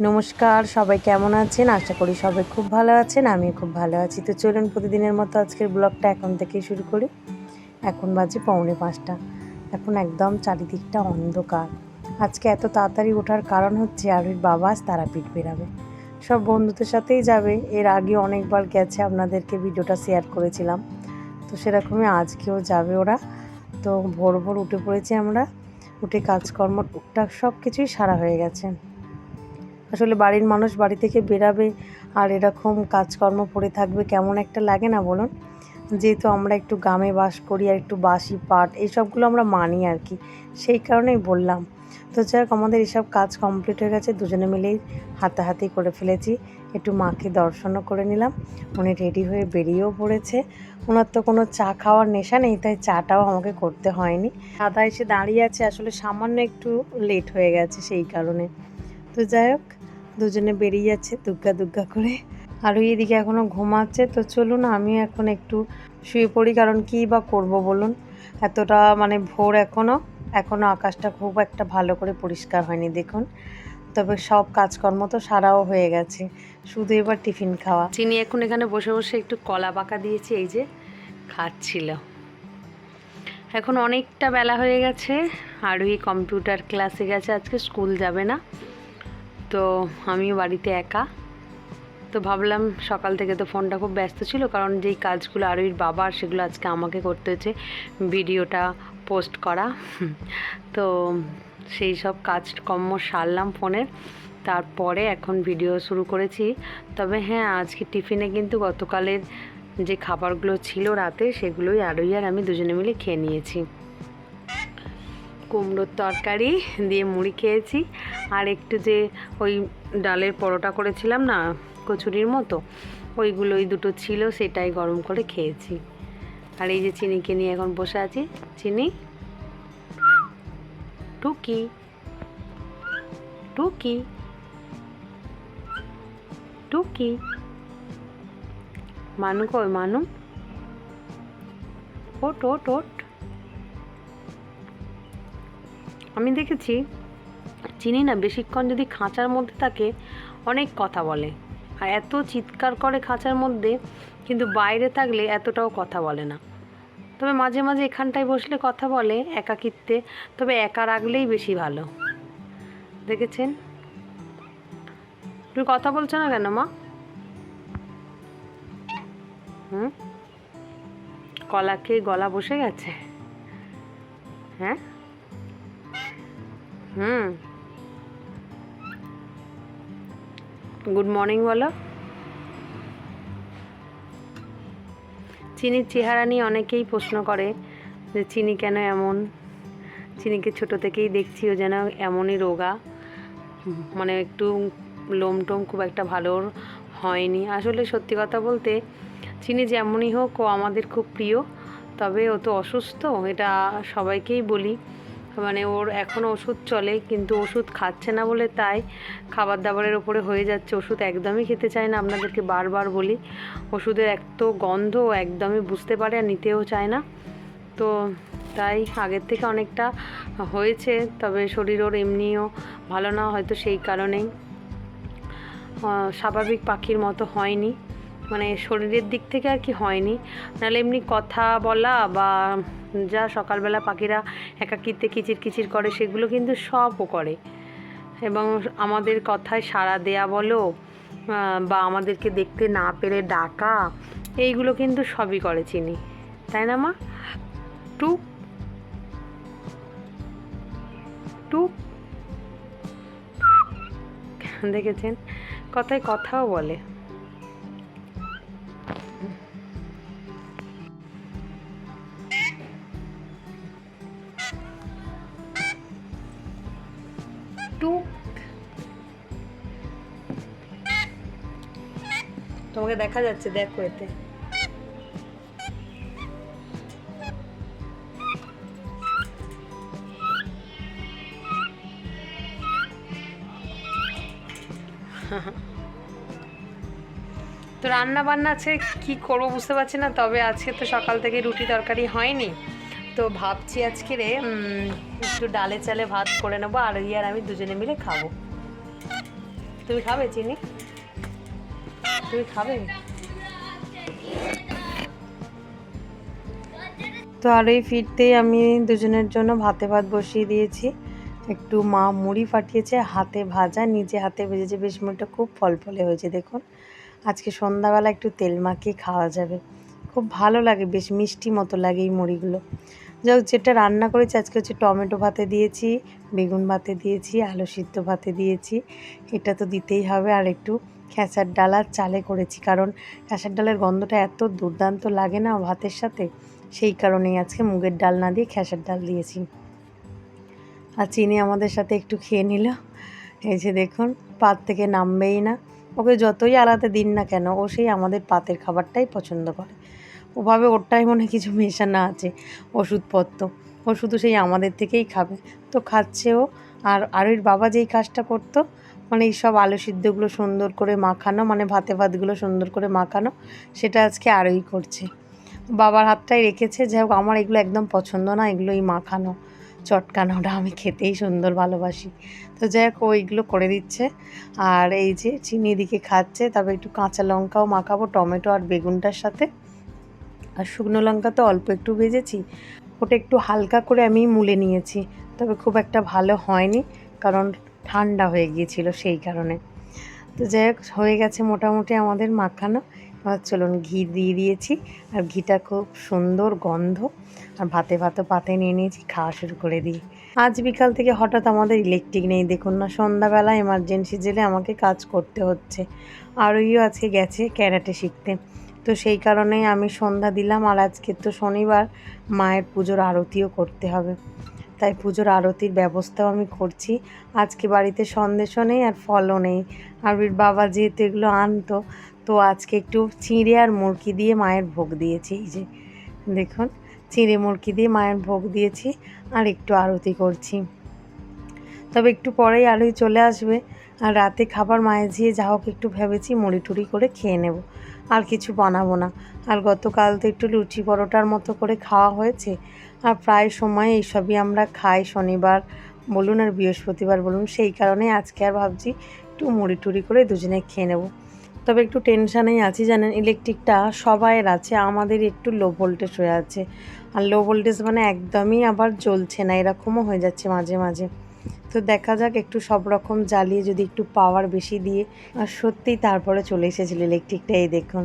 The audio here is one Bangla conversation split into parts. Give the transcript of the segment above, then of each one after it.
নমস্কার, সবাই কেমন আছেন? আশা করি সবাই খুব ভালো আছেন আমি খুব ভালো আছি। তো চলুন প্রতিদিনের মতো আজকের ব্লগটা এখন থেকেই শুরু করি। এখন বাজে পৌনে পাঁচটা। এখন একদম চারিদিকটা অন্ধকার। আজকে এত তাড়াতাড়ি ওঠার কারণ হচ্ছে আরুর বাবা আজ তারাপীঠ বেরাবে। সব বন্ধুদের সাথেই যাবে। এর আগে অনেকবার গেছে, আপনাদেরকে ভিডিওটা শেয়ার করেছিলাম। তো সেরকমই আজকেও যাবে ওরা। তো ভোর ভোর উঠে পড়েছি আমরা। উঠে কাজকর্ম, টুকটাক সব কিছুই সারা হয়ে গেছে। আসলে বাড়ির মানুষ বাড়ি থেকে বেরাবে আর এরকম কাজকর্ম পড়ে থাকবে কেমন একটা লাগে না বলুন? যেহেতু আমরা একটু গ্রামে বাস করি আর একটু বাসি পাট এইসবগুলো আমরা মানি আর কি, সেই কারণেই বললাম। তো যাই হোক, আমাদের এসব কাজ কমপ্লিট হয়ে গেছে, দুজনে মিলেই হাতাহাতি করে ফেলেছি। একটু মাকে দর্শনও করে নিলাম, উনি রেডি হয়ে বেরিয়েও পড়েছে। ওনার তো কোনো চা খাওয়ার নেশা নেই, তাই চাটাও আমাকে করতে হয়নি। দাদা এসে দাঁড়িয়ে আছে, আসলে সামান্য একটু লেট হয়ে গেছে সেই কারণে। তো যাই হোক দুজনে বেরিয়ে যাচ্ছে দুগ্গা দুগ্গা করে। আর ওই এদিকে এখনও ঘুমাচ্ছে, তো চলুন আমি এখন একটু শুয়ে পড়ি, কারণ কী বা করব বলুন? এতটা মানে ভোর এখনও এখনও আকাশটা খুব একটা ভালো করে পরিষ্কার হয়নি, দেখুন। তবে সব কাজকর্ম তো সারাও হয়ে গেছে, শুধু এবার টিফিন খাওয়া। চিনি এখন এখানে বসে বসে একটু কলা বাঁকা দিয়েছি, এই যে খাচ্ছিল। এখন অনেকটা বেলা হয়ে গেছে, আর ওই কম্পিউটার ক্লাসে গেছে, আজকে স্কুল যাবে না। তো আমিও বাড়িতে একা। তো ভাবলাম সকাল থেকে তো ফোনটা খুব ব্যস্ত ছিল, কারণ যেই কাজগুলো আরোহীর বাবার সেগুলো আজকে আমাকে করতে হচ্ছে ভিডিওটা পোস্ট করা। তো সেই সব কাজকর্ম সারলাম ফোনের তারপরে এখন ভিডিও শুরু করেছি। তবে হ্যাঁ আজকে টিফিনে কিন্তু গতকালের যে খাবারগুলো ছিল রাতে, সেগুলোই আরোহী আর আমি দুজনে মিলে খেয়ে নিয়েছি। কুমড়োর তরকারি দিয়ে মুড়ি খেয়েছি। আর একটু যে ওই ডালের পরোটা করেছিলাম না, কচুরির মতো ওইগুলো ওই দুটো ছিল, সেটাই গরম করে খেয়েছি। আর এই যে চিনিকে নিয়ে এখন বসে আছি, চিনি? টুকি। টুকি। টুকি। মানু কই, মানু? ওট ওট ওট। আমি দেখেছি চিনি না, বেশিক্ষণ যদি খাঁচার মধ্যে থাকে, অনেক কথা বলে। আর এত চিৎকার করে খাঁচার মধ্যে, কিন্তু বাইরে থাকলে এতটাও কথা বলে না। তবে মাঝে মাঝে এখানটায় বসলে কথা বলে একাকিত্বে, তবে একা রাখলেই বেশি ভালো। দেখেছেন? তুমি কথা বলছো না কেন মা? হুম? কলা খেয়ে গলা বসে গেছে। হ্যাঁ? হুম। গুড মর্নিং বলো। চিনির চেহারা নিয়ে অনেকেই প্রশ্ন করে যে চিনি কেন এমন? চিনিকে ছোট থেকেই দেখছি ও যেন এমনই রোগা। মানে একটু লোম টোম খুব একটা ভালো হয়নি। আসলে সত্যি কথা বলতে চিনি যেমনই হোক ও আমাদের খুব প্রিয়, তবে ও তো অসুস্থ, এটা সবাইকেই বলি। মানে ওর এখনও ওষুধ চলে, কিন্তু ওষুধ খাচ্ছে না বলে তাই খাবার দাবারের ওপরে হয়ে যাচ্ছে। ওষুধ একদমই খেতে চায় না, আপনাদেরকে বারবার বলি, ওষুধের এত গন্ধ একদমই বুঝতে পারে আর নিতেও চায় না। তো তাই আগের থেকে অনেকটা হয়েছে, তবে শরীর ওর এমনিও ভালো না, হয়তো সেই কারণেই। স্বাভাবিক পাখির মতো হয়নি মানে শরীরের দিক থেকে আর কি হয়নি। নাহলে এমনি কথা বলা বা যা সকালবেলা পাখিরা একাকিত্বে কিচির কিচির করে, সেগুলো কিন্তু সবও করে। এবং আমাদের কথায় সাড়া দেয়া বলো বা আমাদেরকে দেখতে না পেরে ডাকা, এইগুলো কিন্তু সবই করে চিনি। তাই না মা? টুক টুক দেখেছেন? কথায় কথাও বলে। দেখা যাচ্ছে, দেখো এতে। তো রান্না বান্না আছে, কি করব বুঝতে পারছি না, তবে আজকে তো সকাল থেকে রুটি তরকারি হয়নি। তো ভাবছি আজকে রে একটু ডালে চালে ভাত করে নেব, আর ওই আর আমি দুজনে মিলে খাব। তুমি খাবে চিনি? তুমি খাবে? তো আর এই ফিরতেই আমি দুজনের জন্য ভাতে ভাত বসিয়ে দিয়েছি। একটু মা মুড়ি ফাটিয়েছে, হাতে ভাজা, নিজে হাতে ভেজেছে। বেশ মুড়িটা খুব ফলফলে হয়েছে, দেখুন। আজকে সন্ধ্যাবেলা একটু তেল মাখিয়ে খাওয়া যাবে। খুব ভালো লাগে, বেশ মিষ্টি মতো লাগে এই মুড়িগুলো। যাই যেটা রান্না করেছি, আজকে হচ্ছে টমেটো ভাতে দিয়েছি, বেগুন ভাতে দিয়েছি, আলু সিদ্ধ ভাতে দিয়েছি। এটা তো দিতেই হবে আর একটু খেসার ডাল আর চালে করেছি। কারণ খেসার ডালের গন্ধটা এত দুর্দান্ত লাগে না ভাতের সাথে, সেই কারণেই আজকে মুগের ডাল না দিয়ে খেসার ডাল দিয়েছি। আর চিনি আমাদের সাথে একটু খেয়ে নিল। এই যে দেখুন, পাত থেকে নামবেই না। ওকে যতই আলাদা দিন না কেন, ও সেই আমাদের পাতের খাবারটাই পছন্দ করে। ওভাবে ওরটাই মনে কিছু মেশানো আছে, ওষুধপত্র। ও শুধু সেই আমাদের থেকেই খাবে। তো খাচ্ছে ও। আর আরুর বাবা যেই কাজটা করতো মানে এই সব আলু সিদ্ধগুলো সুন্দর করে মাখানো মানে ভাতে ভাতগুলো সুন্দর করে মাখানো, সেটা আজকে আরোই করছে। বাবার হাতটাই রেখেছে, যাই হোক আমার এগুলো একদম পছন্দ না, এগুলোই মাখানো চটকানোটা আমি খেতেই সুন্দর ভালোবাসি। তো যাই হোক ও এইগুলো করে দিচ্ছে, আর এই যে চিনি দিকে খাচ্ছে তবে একটু কাঁচা লঙ্কাও মাখাবো, টমেটো আর বেগুনটার সাথে। আর শুকনো লঙ্কা তো অল্প একটু ভেজেছি, ওটা একটু হালকা করে আমি মুলে নিয়েছি, তবে খুব একটা ভালো হয়নি, কারণ ঠান্ডা হয়ে গিয়েছিল সেই কারণে। তো যাই হোক, হয়ে গেছে মোটামুটি আমাদের মাখানো। এবার চলুন ঘি দিয়ে দিয়েছি। আর ঘিটা খুব সুন্দর গন্ধ। আর ভাতে ভাতে পাতে নিয়ে নিয়েছি, খাওয়া শুরু করে দিই। আজ বিকাল থেকে হঠাৎ আমাদের ইলেকট্রিক নেই। দেখুন না, সন্ধ্যাবেলা এমার্জেন্সি জেলে আমাকে কাজ করতে হচ্ছে। আর ওইও আজকে গেছে ক্যারাটে শিখতে। তো সেই কারণেই আমি সন্ধ্যা দিলাম। আর আজকে তো শনিবার, মায়ের পুজোর আরতিও করতে হবে। তাই পুজোর আরতির ব্যবস্থাও আমি করছি। আজকে বাড়িতে সন্দেশও নেই আর ফলও নেই। আর বাবা যেহেতু এগুলো আনতো, তো আজকে একটু চিঁড়ে আর মুরকি দিয়ে মায়ের ভোগ দিয়েছি। এই যে, দেখুন, চিঁড়ে মুরকি দিয়ে মায়ের ভোগ দিয়েছি আর একটু আরতি করছি। তবে একটু পরেই আলোই চলে আসবে। আর রাতে খাবার মায়ের ঝিয়ে যা হোক একটু ভেবেছি মুড়ি টুড়ি করে খেয়ে নেব। আর কিছু বানাবো না। আর গতকাল তো একটু লুচি পরোটার মতো করে খাওয়া হয়েছে। আর প্রায় সময় এইসবই আমরা খাই শনিবার বলুন আর বৃহস্পতিবার বলুন। সেই কারণে আজকে আর ভাবছি একটু মুড়ি টুড়ি করে দুজনে খেয়ে নেব। তবে একটু টেনশানেই আছি জানেন, ইলেকট্রিকটা সবাইয়ের আছে, আমাদের একটু লো ভোল্টেজ হয়ে আছে। আর লো ভোল্টেজ মানে একদমই আবার জ্বলছে না, এরকমও হয়ে যাচ্ছে মাঝে মাঝে। তো দেখা যাক, একটু সব রকম জ্বালিয়ে যদি একটু পাওয়ার বেশি দিয়ে, আর সত্যিই তারপরে চলে এসেছিল ইলেকট্রিকটা এই দেখুন।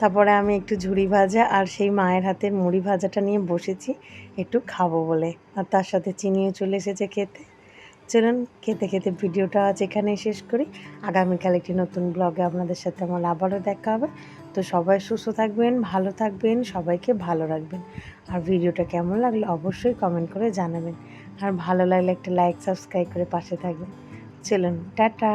তারপরে আমি একটু ঝুড়ি ভাজা আর সেই মায়ের হাতের মুড়ি ভাজাটা নিয়ে বসেছি, একটু খাব বলে। আর তার সাথে চিনিও চলে এসেছে খেতে। চলুন, খেতে খেতে ভিডিওটা আজ এখানেই শেষ করি। আগামীকাল একটি নতুন ব্লগে আপনাদের সাথে আমার আবারও দেখা হবে। তো সবাই সুস্থ থাকবেন, ভালো থাকবেন, সবাইকে ভালো রাখবেন। আর ভিডিওটা কেমন লাগল অবশ্যই কমেন্ট করে জানাবেন। আর ভালো লাগলে একটা লাইক সাবস্ক্রাইব করে পাশে থাকবেন। চলুন টাটা।